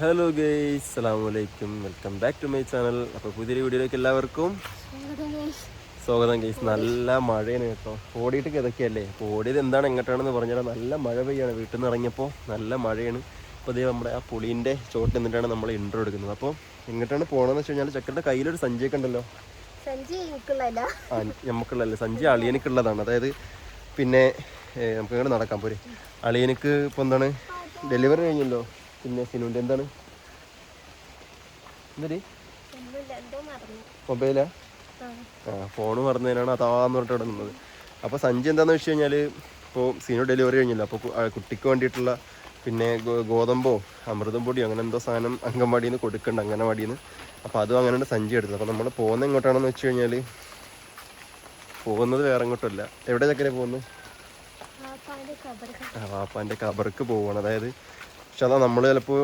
Hello guys അസ്സാം വലൈക്കും welcome back to my channel അപ്പോൾ പുതിയ വീഡിയോയിലേക്ക് എല്ലാവർക്കും സ്വാഗതം ഗെയ്സ് നല്ല മഴയാണ് കേട്ടോ. ഓടിയിട്ട് കിതക്കിയല്ലേ? അപ്പോൾ ഓടിയത് എന്താണ് എങ്ങോട്ടാണെന്ന് പറഞ്ഞാൽ നല്ല മഴ പെയ്യാണ്. വീട്ടിൽ നിന്ന് ഇറങ്ങിയപ്പോൾ നല്ല മഴയാണ്. അപ്പോൾ അതേ നമ്മുടെ ആ പുളീന്റെ ചോട്ട് നിന്നിട്ടാണ് നമ്മൾ ഇൻട്രോ എടുക്കുന്നത്. അപ്പോൾ എങ്ങോട്ടാണ് പോകണമെന്ന് വെച്ച് കഴിഞ്ഞാൽ ചെക്കന്റെ കയ്യിലൊരു സഞ്ചിയൊക്കെ ഉണ്ടല്ലോ. ആ നമുക്കുള്ളതല്ല സഞ്ചി അളിയനിക്കുള്ളതാണ്. അതായത് പിന്നെ നമുക്ക് ഇങ്ങോട്ട് നടക്കാൻ പോരെ. അളിയനിക്ക് ഇപ്പോൾ എന്താണ്? ഡെലിവറി കഴിഞ്ഞല്ലോ. പിന്നെ സിനുവിന്റെ എന്താണ്? എന്തടി? മൊബൈലാ? ആ. ഫോണ് മറന്നതിനാണ് അതാന്ന് പറഞ്ഞിട്ട് ഇവിടെ നിന്നത്. അപ്പോൾ സഞ്ചി എന്താണെന്ന് വെച്ച് കഴിഞ്ഞാൽ ഇപ്പോൾ സിനു ഡെലിവറി കഴിഞ്ഞില്ല? അപ്പോൾ കുട്ടിക്ക് വേണ്ടിയിട്ടുള്ള പിന്നെ ഗോതമ്പോ അമൃതം പൊടിയോ അങ്ങനെ എന്തോ സാധനം അംഗൻവാടിയിൽ നിന്ന് കൊടുക്കണ്ട അംഗനവാടിയിൽ നിന്ന് അപ്പോൾ അതും അങ്ങനെ സഞ്ചി എടുത്തത്. അപ്പോൾ നമ്മൾ പോകുന്നത് എങ്ങോട്ടാണെന്ന് വെച്ച് കഴിഞ്ഞാൽ പോകുന്നത് വേറെ എങ്ങോട്ടുമല്ല എവിടെ ചക്കരെ പോകുന്നത്? ആ വാപ്പാന്റെ കബർക്ക് പോവാണ്. അതായത് പക്ഷെ അതാ നമ്മൾ ചിലപ്പോൾ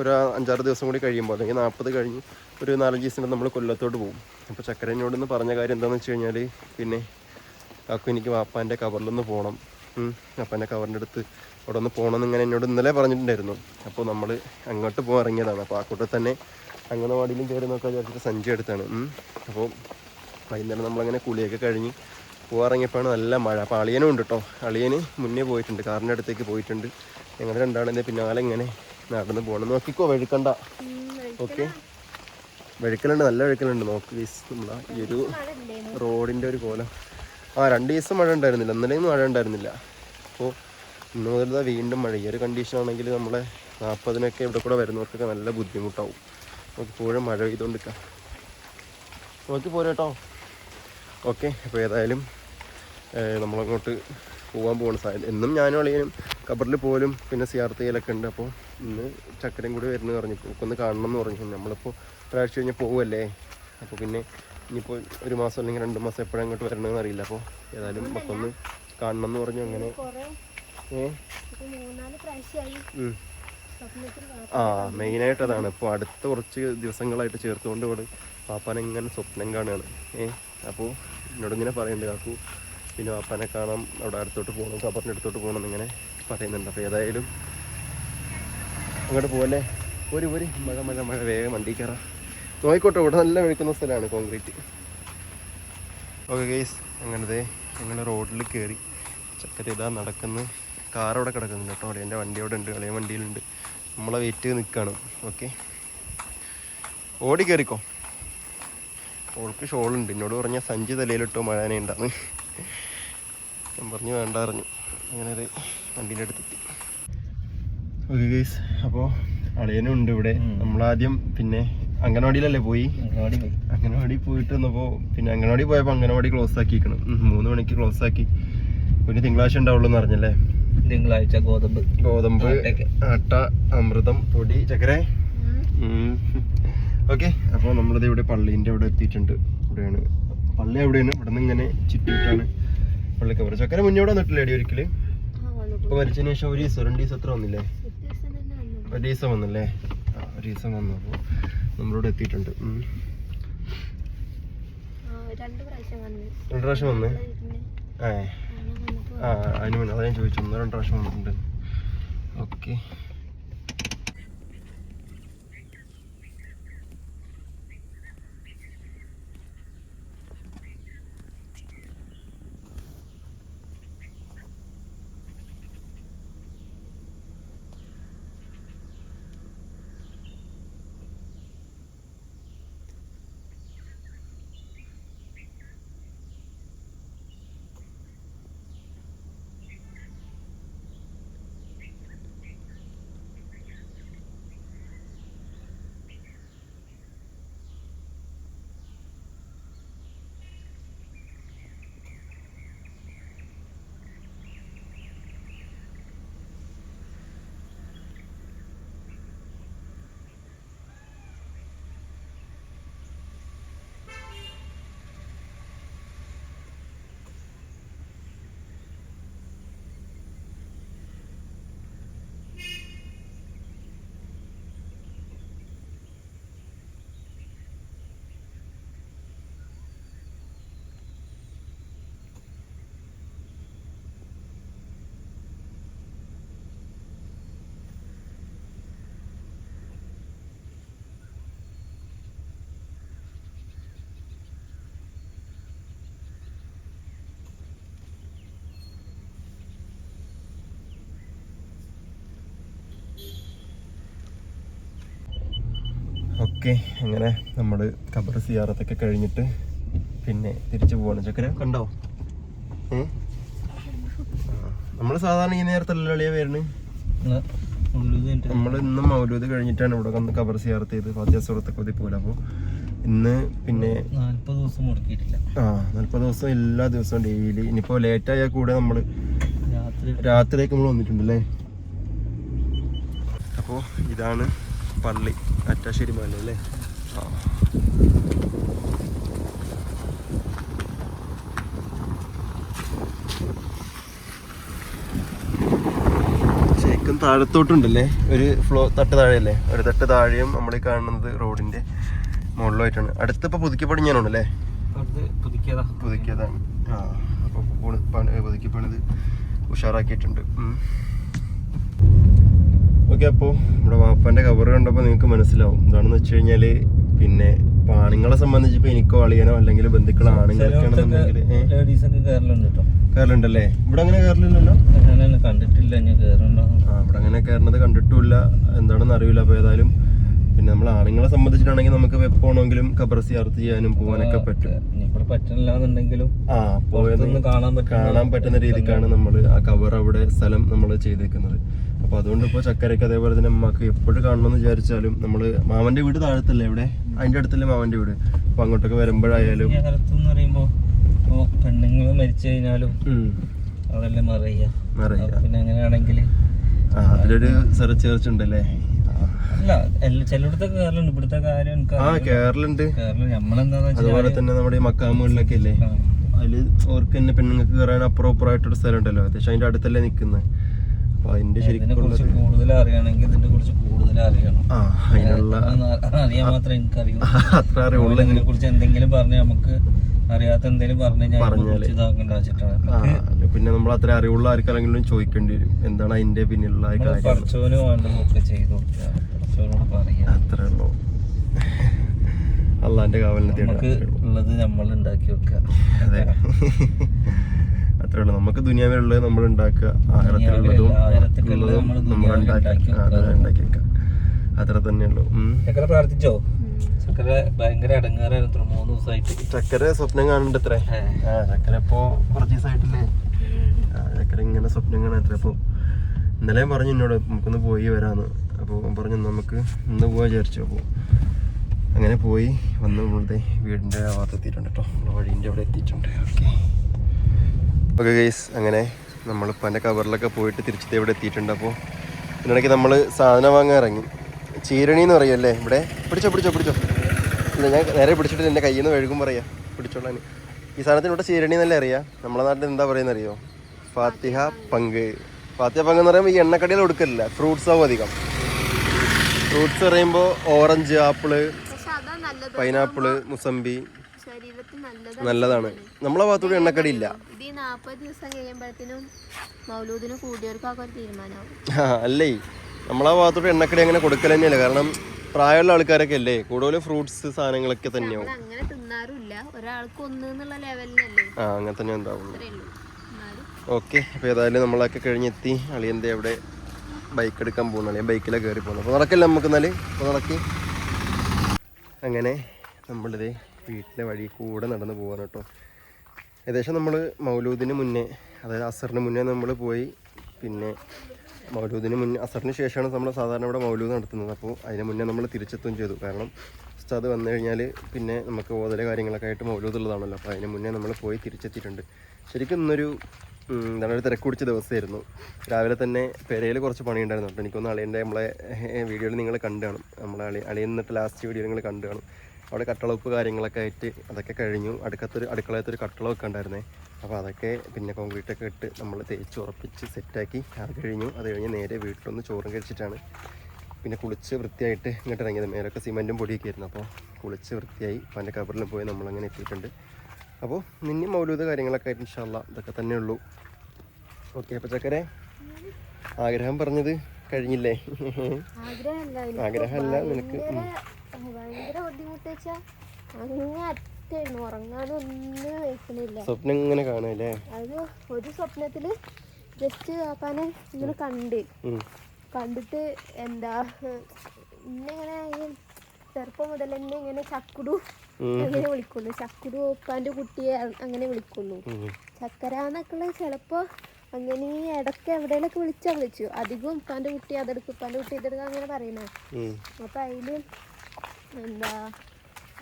ഒരു അഞ്ചാറ് ദിവസം കൂടി കഴിയുമ്പോൾ അല്ലെങ്കിൽ നാൽപ്പത് കഴിഞ്ഞ് ഒരു നാലഞ്ച് ദിവസം നമ്മൾ കൊല്ലത്തോട്ട് പോകും. അപ്പോൾ ചക്കരനോട് ഒന്ന് പറഞ്ഞ കാര്യം എന്താണെന്ന് വെച്ച് കഴിഞ്ഞാൽ പിന്നെ കാക്കു എനിക്ക് വാപ്പാന്റെ കവറിലൊന്ന് പോകണം അപ്പന്റെ കവറിന്റെ അടുത്ത് അവിടെ ഒന്ന് പോകണമെന്ന് ഇങ്ങനെ എന്നോട് ഇന്നലെ പറഞ്ഞിട്ടുണ്ടായിരുന്നു. അപ്പോൾ നമ്മൾ അങ്ങോട്ട് പോകാൻ ഇറങ്ങിയതാണ്. അപ്പോൾ ആ കൂട്ടത്തിൽ തന്നെ അംഗനവാടിയിലും കയറി നോക്കാൻ വിചാരിച്ചിട്ട് സഞ്ചി എടുത്താണ്. അപ്പോൾ വൈകുന്നേരം നമ്മളങ്ങനെ കുളിയൊക്കെ കഴിഞ്ഞ് പോകാറിറങ്ങിയപ്പോഴാണ് നല്ല മഴ. അപ്പോൾ അളിയനും ഉണ്ട് കേട്ടോ അളിയന് മുന്നേ പോയിട്ടുണ്ട്. കാറിന്റെ അടുത്തേക്ക് പോയിട്ടുണ്ട്. ഞങ്ങൾ രണ്ടാളിന്റെ പിന്നാലെ ഇങ്ങനെ നടന്ന് പോകണം നോക്കിക്കോ വഴുക്കണ്ട. ഓക്കെ? വഴുക്കലുണ്ട് നല്ല വഴുക്കലുണ്ട്. നോക്ക് ഗൈസ് നമ്മളാ ഈ ഒരു റോഡിന്റെ ഒരു കോലം. ആ രണ്ട് ദിവസം മഴ ഉണ്ടായിരുന്നില്ല. ഇന്നലെയും മഴ ഉണ്ടായിരുന്നില്ല. അപ്പോൾ ഇന്ന് മുതൽ വീണ്ടും മഴ. ഈ ഒരു കണ്ടീഷൻ ആണെങ്കിൽ നമ്മളെ നാൽപ്പതിനൊക്കെ ഇവിടെ കൂടെ വരുന്നവർക്കൊക്കെ നല്ല ബുദ്ധിമുട്ടാവും. നമുക്ക് ഇപ്പോഴും മഴ പെയ്തുകൊണ്ടിരിക്കാം. നോക്കി പോരെ കേട്ടോ. ഓക്കെ അപ്പോൾ ഏതായാലും നമ്മളങ്ങോട്ട് പോകാൻ പോകണം സാധനം എന്നും ഞാനും അളിയനും കബറിൽ പോലും പിന്നെ സി ആർ തിയിലൊക്കെ ഉണ്ട്. അപ്പോൾ ഇന്ന് ചക്കരയും കൂടി വരുന്നു പറഞ്ഞു. ഒന്ന് കാണണം എന്ന് പറഞ്ഞു. നമ്മളിപ്പോൾ ഒരാഴ്ച കഴിഞ്ഞ് പോവുമല്ലേ അപ്പോൾ പിന്നെ ഇനിയിപ്പോൾ ഒരു മാസം അല്ലെങ്കിൽ രണ്ട് മാസം എപ്പോഴും അങ്ങോട്ട് വരണമെന്ന് അറിയില്ല. അപ്പോൾ ഏതായാലും മക്കൊന്ന് കാണണം എന്ന് പറഞ്ഞു അങ്ങനെ. ആ മെയിനായിട്ട് അതാണ്. ഇപ്പോൾ അടുത്ത കുറച്ച് ദിവസങ്ങളായിട്ട് ചേർത്തുകൊണ്ട് ഇവിടെ പാപ്പാനെ ഇങ്ങനെ സ്വപ്നം കാണുകയാണ്. ഏ? അപ്പോൾ എന്നോട് ഇങ്ങനെ പറയുന്നുണ്ട് കാക്കു പിന്നെ പാപ്പാനെ കാണാം അവിടെ അടുത്തോട്ട് പോകണം കബറിന്റെ അടുത്തോട്ട് പോകണം എന്നിങ്ങനെ. പറയുന്നുണ്ട്. അപ്പോൾ ഏതായാലും അങ്ങോട്ട് പോലെ ഒരു ഒരു. മഴ മഴ മഴ. വേഗം വണ്ടി കയറാം. നോയിക്കോട്ടെ ഇവിടെ നല്ല വെളുക്കുന്ന സ്ഥലമാണ് കോൺക്രീറ്റ്. ഓക്കെ ഗെയ്സ് അങ്ങനത്തെ ഞങ്ങൾ റോഡിൽ കയറി. ചക്കര ഇതാ നടക്കുന്ന. കാർ അവിടെ കിടക്കുന്നുണ്ട് കേട്ടോ. അവിടെ എന്റെ വണ്ടി അവിടെ ഉണ്ട്. ഇളയ വണ്ടിയിലുണ്ട്. നമ്മളെ വെയിറ്റ് നിൽക്കുകയാണ്. ഓക്കെ. ഓടി കയറിക്കോ. ഓൾക്ക് ഷോളുണ്ട്. എന്നോട് പറഞ്ഞാൽ സഞ്ചി തലയിലിട്ടോ മഴാനെ ഉണ്ടാന്ന് ഞാൻ പറഞ്ഞു വേണ്ട അറിഞ്ഞു അങ്ങനെ ഒരു വണ്ടീന്റെ അടുത്തെത്തി ഓക്കെ ഗൈസ് അപ്പോൾ അളിയനും ഉണ്ട് ഇവിടെ. നമ്മളാദ്യം പിന്നെ അംഗനവാടിയിലല്ലേ പോയി? അംഗനവാടി അംഗനവാടി പോയിട്ട് വന്നപ്പോൾ പിന്നെ അംഗനവാടി പോയപ്പോൾ അംഗനവാടി ക്ലോസ് ആക്കിയിരിക്കണം. മൂന്ന് മണിക്ക് ക്ലോസ് ആക്കി. പിന്നെ തിങ്കളാഴ്ച ഉണ്ടാവുള്ളൂ എന്ന് അറിഞ്ഞല്ലേ തിങ്കളാഴ്ച ഗോതമ്പ്. ഗോതമ്പ് അട്ട ആട്ട അമൃതം പൊടി ചക്കര? ഉം. ഓക്കെ അപ്പോൾ നമ്മളിത് ഇവിടെ പള്ളീന്റെ ഇവിടെ എത്തിയിട്ടുണ്ട്. ഇവിടെയാണ്. പള്ളി എവിടെയാണ്? ഇവിടെ നിന്ന് ഇങ്ങനെ ചുറ്റിയിട്ടാണ്. പള്ളി പറിച്ചു ചക്കര മുന്നോട്ട് വന്നിട്ടില്ല അടി ഒരിക്കൽ? വന്നു. മരിച്ചതിന് ശേഷം ഒരു ദിവസം രണ്ട് ദിവസം എത്ര വന്നില്ലേ? ഒരു ദിവസം വന്നല്ലേ? ഒരു ദിവസം വന്നു. അപ്പോൾ നമ്മളോട് എത്തിയിട്ടുണ്ട്. രണ്ടു ആ, രണ്ട് പ്രാവശ്യം വന്നു. രണ്ട് പ്രാവശ്യം വന്നേ? ഏ. ആ അതിന് മുന്നേ അതാ ഞാൻ ചോദിച്ചു ഒന്ന് രണ്ട് പ്രാവശ്യം വന്നിട്ടുണ്ട്. ഓക്കെ. ഓക്കെ അങ്ങനെ നമ്മൾ ഖബർ സിയാറത്തൊക്കെ കഴിഞ്ഞിട്ട് പിന്നെ തിരിച്ചു പോവാണ്. ചക്കര കണ്ടോ? ഏ? നമ്മൾ സാധാരണ ഈ നേരത്തെ അളിയ വരുന്നത് നമ്മൾ ഇന്ന് മൗലൂദ് കഴിഞ്ഞിട്ടാണ് ഇവിടെ വന്ന് കബർ സിയാറത്ത് ചെയ്ത് ഫാത്തിയ സുഹൃത്തൊക്കെ ഒതി പോലെ അപ്പോൾ ഇന്ന് പിന്നെ നാൽപ്പത് ദിവസം മുടക്കിയിട്ടില്ല. ആ നാൽപ്പത് ദിവസം എല്ലാ ദിവസവും ഡെയിലി. ഇനിയിപ്പോൾ ലേറ്റ് ആയാൽ കൂടെ നമ്മൾ രാത്രി. രാത്രിയൊക്കെ നമ്മൾ വന്നിട്ടുണ്ട് അല്ലേ അപ്പോൾ ഇതാണ് പള്ളി അറ്റാശ്ശേരി മല അല്ലേ? ആ. ശരിക്കും താഴത്തോട്ടുണ്ടല്ലേ? ഒരു ഫ്ലോ തട്ട് താഴെയല്ലേ? ഒരു തട്ട് താഴെയും നമ്മൾ കാണുന്നത് റോഡിന്റെ മുകളിലായിട്ടാണ്. അടുത്തിപ്പോൾ പുതുക്കി പണിഞ്ഞാണല്ലേ പുതുക്കിയതാണ്. ആ അപ്പോൾ പുതുക്കി പണിത് ഉഷാറാക്കിയിട്ടുണ്ട്. ഓക്കെ അപ്പോൾ നമ്മുടെ വാപ്പാന്റെ കവർ കണ്ടപ്പോൾ നിങ്ങൾക്ക് മനസ്സിലാവും. എന്താണെന്ന് വെച്ച് കഴിഞ്ഞാൽ പിന്നെ പാണിങ്ങളെ ആണുങ്ങളെ സംബന്ധിച്ച് ഇപ്പൊ എനിക്കോ അളിയനോ അല്ലെങ്കിൽ ബന്ധുക്കളോ ആണുങ്ങളൊക്കെയാണെന്നുണ്ടെങ്കിൽ കയറലുണ്ടല്ലേ ഇവിടെ അങ്ങനെ കയറലില്ലല്ലോ കണ്ടിട്ടില്ല ഇവിടെ അങ്ങനെ കയറുന്നത് കണ്ടിട്ടില്ല എന്താണെന്ന് അറിയില്ല അപ്പോൾ ഏതായാലും പിന്നെ നമ്മൾ ആണുങ്ങളെ സംബന്ധിച്ചിട്ടാണെങ്കിൽ നമുക്ക് പോകണമെങ്കിലും കബറസി അർത്ത് ചെയ്യാനും പോകാനൊക്കെ പറ്റും. പറ്റണില്ലാന്നുണ്ടെങ്കിലും ആ പോയത് കാണാൻ പറ്റുന്ന കാണാൻ പറ്റുന്ന രീതിക്കാണ് നമ്മൾ ആ കവർ അവിടെ സ്ഥലം നമ്മൾ ചെയ്തേക്കുന്നത്. അപ്പൊ അതുകൊണ്ട് ഇപ്പോൾ ചക്കരയ്ക്ക് അതേപോലെ തന്നെ അമ്മയ്ക്ക് എപ്പോഴും കാണണമെന്ന് വിചാരിച്ചാലും നമ്മൾ മാമന്റെ വീട് താഴത്തല്ലേ ഇവിടെ? അതിന്റെ അടുത്തല്ലേ മാമന്റെ വീട്? അപ്പൊ അങ്ങോട്ടൊക്കെ വരുമ്പോഴായാലും ഇപ്പൊ പെണ്ണുങ്ങൾ മരിച്ചു കഴിഞ്ഞാലും അതല്ലേ മറിയ പിന്നെ അങ്ങനെയാണെങ്കിൽ ആ അതിലൊരു സെർച്ച് ചേർച്ച ആ കേരളുണ്ട് അതുപോലെ തന്നെ നമ്മുടെ ഈ മക്കാമുകളിലൊക്കെ ഇല്ലേ? അതിൽ അവർക്ക് തന്നെ പെണ്ണുങ്ങൾക്ക് കയറാൻ അപ്പുറം അപ്പുറമായിട്ടൊരു സ്ഥലം ഉണ്ടല്ലോ അത്യാവശ്യം അതിന്റെ അടുത്തല്ലേ നിൽക്കുന്നത് അപ്പൊ അതിന്റെ ശരിക്കും കൂടുതൽ അറിയണമെങ്കിൽ ഇതിനെ കുറിച്ച് കൂടുതൽ അറിയണം. ആ അതിനുള്ള അത് അറിയാൻ മാത്രമേ എനിക്കറിയൂ. അത്ര അറിയുള്ളൂ. ഇതിനെ കുറിച്ച് എന്തെങ്കിലും പറഞ്ഞ് നമുക്ക് അറിയാത്ത എന്തെങ്കിലും പറഞ്ഞു കഴിഞ്ഞാൽ പിന്നെ നമ്മൾ അത്ര അറിവുള്ള ആർക്കാരെങ്കിലും ചോദിക്കേണ്ടി വരും. എന്താണ് അതിന്റെ പിന്നിലുള്ള ചെയ്തു കൊടുക്കുക. അത്രേ ഉള്ളൂ. അള്ളാന്റെ കാവലിനെ തേടുക നമുക്ക് അത്രേ ഉള്ളൂ. ഉള്ളത് നമ്മൾ ഉണ്ടാക്കി വെക്കുക. അതെ. അത്രേ ഉള്ളൂ. നമുക്ക് ദുനിയാവിലുള്ളത് നമ്മൾ ഉണ്ടാക്കുക. ആയിരത്തിലുള്ളതും നമ്മൾ ദുനിയാവിൽ ഉണ്ടാക്കി ഉണ്ടാക്കി വെക്കുക. അത്ര തന്നെ ഉള്ളൂ. ഉം. ചക്കര പ്രാർത്ഥിച്ചോ? ചക്കര ഭയങ്കര അടങ്ങാറായിരുന്നു മൂന്ന് ദിവസമായിട്ട്. ചക്കര സ്വപ്നം കാണുന്നുണ്ട് ഇത്ര ആ ചക്കര ഇപ്പോ കുറച്ച് ദിവസമായിട്ടില്ലേ? ആ ചക്കര ഇങ്ങനെ സ്വപ്നം കാണാൻ ഇത്ര ഇപ്പൊ? ഇന്നലെ പറഞ്ഞു എന്നോട് നമുക്കൊന്ന് പോയി വരാന്ന്. അപ്പോൾ പറഞ്ഞു നമുക്ക് ഇന്ന് പോകാൻ വിചാരിച്ചു. അപ്പോൾ അങ്ങനെ പോയി വന്ന് നമ്മളുടെ വീടിന്റെ ആ ഭാഗത്ത് എത്തിയിട്ടുണ്ട് കേട്ടോ. നമ്മുടെ വഴീന്റെ അവിടെ എത്തിയിട്ടുണ്ട്. ഓക്കെ ഓക്കെ ഗൈസ് അങ്ങനെ നമ്മളിപ്പോൾ എന്റെ കവറിലൊക്കെ പോയിട്ട് തിരിച്ചിട്ട് ഇവിടെ എത്തിയിട്ടുണ്ട്. അപ്പോൾ ഇതിനിടയ്ക്ക് നമ്മൾ സാധനം വാങ്ങാൻ ഇറങ്ങി. ചീരണി എന്ന് പറയുമല്ലേ ഇവിടെ? പിടിച്ചോ പിടിച്ചോ പിടിച്ചോ. ഇല്ല ഞാൻ നേരെ പിടിച്ചിട്ട് എന്റെ കയ്യിൽ നിന്ന് വഴുകും പറയാം. പിടിച്ചോളാൻ. ഈ സാധനത്തിന് ഇവിടെ ചീരണി എന്നല്ലേ അറിയാം? നമ്മളെ നാട്ടിൽ എന്താ പറയുന്നത് അറിയോ? ഫാത്തിഹ പങ്ക്. ഫാത്തിഹ പങ്ക് എന്ന് പറയുമ്പോൾ ഈ എണ്ണക്കടികൾ കൊടുക്കലില്ല ഫ്രൂട്ട്സാവും അധികം. ഫ്രൂട്ട്സ് പറയുമ്പോൾ ഓറഞ്ച് ആപ്പിൾ പൈനാപ്പിൾ മുസംബി നല്ലതാണ് നമ്മളെ ഭാഗത്തൂടെ എണ്ണക്കടി ഇല്ല. അല്ലേ? നമ്മളെ ഭാഗത്തൂടെ എണ്ണക്കടി അങ്ങനെ കൊടുക്കൽ തന്നെയല്ല? കാരണം പ്രായമുള്ള ആൾക്കാരൊക്കെ അല്ലേ? കൂടുതൽ ഫ്രൂട്ട്സ് സാധനങ്ങളൊക്കെ തന്നെയാവും. ആ അങ്ങനെ തന്നെ ഉണ്ടാവുള്ളൂ. ഓക്കെ അപ്പോൾ ഏതായാലും നമ്മളൊക്കെ കഴിഞ്ഞെത്തി. അളിയന്റെ അവിടെ ബൈക്ക് എടുക്കാൻ പോകുന്നതാണ്. ഞാൻ ബൈക്കിലാണ് കയറി പോകുന്നത്. അപ്പോൾ നടക്കല്ലേ നമുക്ക് എന്നാൽ അപ്പോൾ നടക്കി. അങ്ങനെ നമ്മളിത് വീട്ടിലെ വഴി കൂടെ നടന്ന് പോകാൻ കേട്ടോ. ഏകദേശം നമ്മൾ മൗലൂദിന് മുന്നേ അതായത് അസറിന് മുന്നേ നമ്മൾ പോയി. പിന്നെ മൗലൂദിന് മുന്നേ അസറിന് ശേഷമാണ് നമ്മൾ സാധാരണ ഇവിടെ മൗലൂദ് നടത്തുന്നത്. അപ്പോൾ അതിന് മുന്നേ നമ്മൾ തിരിച്ചെത്തുകയും ചെയ്തു. കാരണം ഉസ്താദ് വന്നു കഴിഞ്ഞാൽ പിന്നെ നമുക്ക് ഓതല കാര്യങ്ങളൊക്കെ ആയിട്ട് മൗലൂദ് ഉള്ളതാണല്ലോ. അപ്പോൾ അതിന് മുന്നേ നമ്മൾ പോയി തിരിച്ചെത്തിയിട്ടുണ്ട്. ശരിക്കും ഇന്നൊരു എന്താണ് തിരക്ക് പിടിച്ച ദിവസമായിരുന്നു. രാവിലെ തന്നെ പെരയിൽ കുറച്ച് പണി ഉണ്ടായിരുന്നു അപ്പോൾ എനിക്കൊന്ന് അളിയന്റെ നമ്മളെ വീഡിയോയിൽ നിങ്ങൾ കണ്ടു കാണും. നമ്മളെ അളി അളിയൻ എന്നിട്ട് ലാസ്റ്റ് വീഡിയോ നിങ്ങൾ കണ്ടു കാണും. അവിടെ കട്ടളപ്പ് കാര്യങ്ങളൊക്കെ ആയിട്ട് അതൊക്കെ കഴിഞ്ഞു. അടുക്കത്തൊരു അടുക്കളയത്തൊരു കട്ടളമൊക്കെ ഉണ്ടായിരുന്നേ. അപ്പോൾ അതൊക്കെ പിന്നെ കോൺക്രീറ്റ് ഒക്കെ ഇട്ട് നമ്മൾ തേച്ച് ഉറപ്പിച്ച് സെറ്റാക്കി അത് കഴിഞ്ഞു. അത് കഴിഞ്ഞ് നേരെ വീട്ടിലൊന്ന് ചോറും കഴിച്ചിട്ടാണ്. പിന്നെ കുളിച്ച് വൃത്തിയായിട്ട് ഇങ്ങോട്ട് ഇറങ്ങിയത്. മേലൊക്കെ സിമെന്റും പൊടിയൊക്കെ ആയിരുന്നു. അപ്പോൾ കുളിച്ച് വൃത്തിയായി. അപ്പോൾ എന്റെ കബറിലും പോയി നമ്മളങ്ങനെ എത്തിയിട്ടുണ്ട്. അപ്പോൾ നിന്നെ മൗലൂത കാര്യങ്ങളൊക്കെ ആയിട്ട് ഇൻഷാല്ല ഇതൊക്കെ തന്നെ ഉള്ളൂ. ഓക്കെ അപ്പോൾ ചക്കരെ ആഗ്രഹം പറഞ്ഞത് കഴിഞ്ഞില്ലേ? ആഗ്രഹമല്ല നിനക്ക് സ്വപ്നം ഇങ്ങനെ കാണുമല്ലേ അത് ഒരു സ്വപ്നത്തിൽ ജസ്റ്റ് പാപ്പാനെ ഇങ്ങനെ കണ്ട്. കണ്ടിട്ട് എന്താ ഇന്നിങ്ങനെ ചെറുപ്പം മുതൽ തന്നെ ഇങ്ങനെ ചക്കുടു. അങ്ങനെ വിളിക്കുന്നു ചക്കുടു ഓപ്പാന്റെ കുട്ടിയെ അങ്ങനെ വിളിക്കുന്നു. ചക്കര എന്നൊക്കെ ചിലപ്പോ അങ്ങനെ ഇടയ്ക്ക് എവിടെയെങ്കിലൊക്കെ വിളിച്ചാ വിളിച്ചു. അധികം ഉപ്പാന്റെ കുട്ടി അതെടുക്കും. ഉപ്പാന്റെ കുട്ടി ഇതെടുക്കുക അങ്ങനെ പറയുന്നത്. അപ്പൊ അതിൽ എന്താ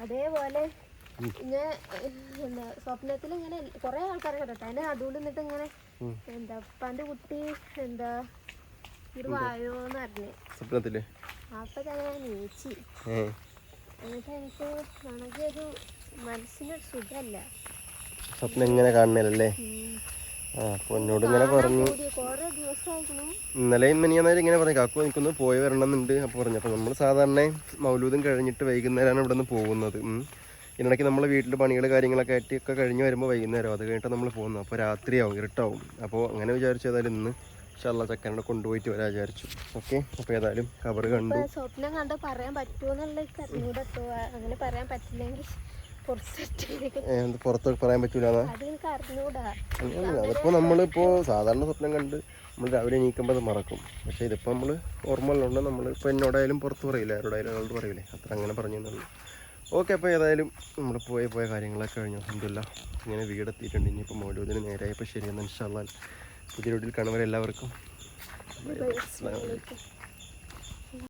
അതേപോലെ ഇങ്ങനെ എന്താ സ്വപ്നത്തിൽ ഇങ്ങനെ കുറേ ആൾക്കാരെ കേട്ടോ അതിന്റെ നടുവിൽ നിന്നിട്ട് ഇങ്ങനെ എന്താ ഉപ്പാന്റെ കുട്ടി എന്താ ഇത് വായോന്ന് പറഞ്ഞു. സ്വപ്നത്തിൽ? അപ്പം തന്നെ നീച്ചി. ഏ. എന്നിട്ട് എനിക്ക് ആണെങ്കിൽ മനസ്സിനൊരു സുഖമല്ല സ്വപ്നം ഇങ്ങനെ കാണുന്നില്ലല്ലേ ആ അപ്പൊ എന്നോട് ഇങ്ങനെ പറഞ്ഞു. ഇന്നലെയും മിനിയാന്നേരം ഇങ്ങനെ പറഞ്ഞു. കാക്കു എനിക്കൊന്ന് പോയി വരണമെന്നുണ്ട്. അപ്പോൾ പറഞ്ഞു. അപ്പോൾ നമ്മൾ സാധാരണ മൗലൂദും കഴിഞ്ഞിട്ട് വൈകുന്നേരമാണ് ഇവിടെ നിന്ന് പോകുന്നത് ഇതിനിടയ്ക്ക് നമ്മൾ വീട്ടിൽ പണികൾ കാര്യങ്ങളൊക്കെ ആയിട്ട് ഒക്കെ കഴിഞ്ഞ് വരുമ്പോൾ വൈകുന്നേരം. അത് കഴിഞ്ഞിട്ട് നമ്മൾ പോകുന്നു അപ്പോൾ രാത്രിയാവും ഇരുട്ടാവും. അപ്പോൾ അങ്ങനെ വിചാരിച്ചു ഏതായാലും ഇന്ന് ഷല്ല ചക്കനെ കൊണ്ടുപോയിട്ട് വരാൻ വിചാരിച്ചു. ഓക്കെ അപ്പോൾ ഏതായാലും കവർ കണ്ടു. സ്വപ്നം കണ്ട് പറയാൻ പറ്റുമോ എന്നുള്ള അറിഞ്ഞൂടട്ടോ അങ്ങനെ പറയാൻ പറ്റില്ലെങ്കിൽ പുറത്ത് പറയാൻ പറ്റൂലെന്നാ? അതിപ്പോ നമ്മളിപ്പോ സാധാരണ സ്വപ്നം കണ്ട് നമ്മൾ രാവിലെ നീക്കുമ്പോൾ അത് മറക്കും. പക്ഷേ ഇതിപ്പോൾ നമ്മൾ ഓർമ്മ ഉള്ളതുകൊണ്ട് നമ്മൾ ഇപ്പോൾ എന്നോടായാലും പുറത്ത് പറയില്ല ആരോടായാലും ആളോട് പറയില്ലേ? അത്ര അങ്ങനെ പറഞ്ഞു തന്നെ ഓക്കെ അപ്പോൾ ഏതായാലും നമ്മൾ പോയി പോയ കാര്യങ്ങളൊക്കെ കഴിഞ്ഞു. എന്തല്ല ഇങ്ങനെ വീടെത്തിയിട്ടുണ്ട്. ഇനിയിപ്പോൾ മോഡിയോതിന് നേരെ ഇപ്പോൾ ശരിയെന്ന് ഇൻഷാല്ലാൽ പുതിയ വീട്ടിൽ കാണുമ്പോൾ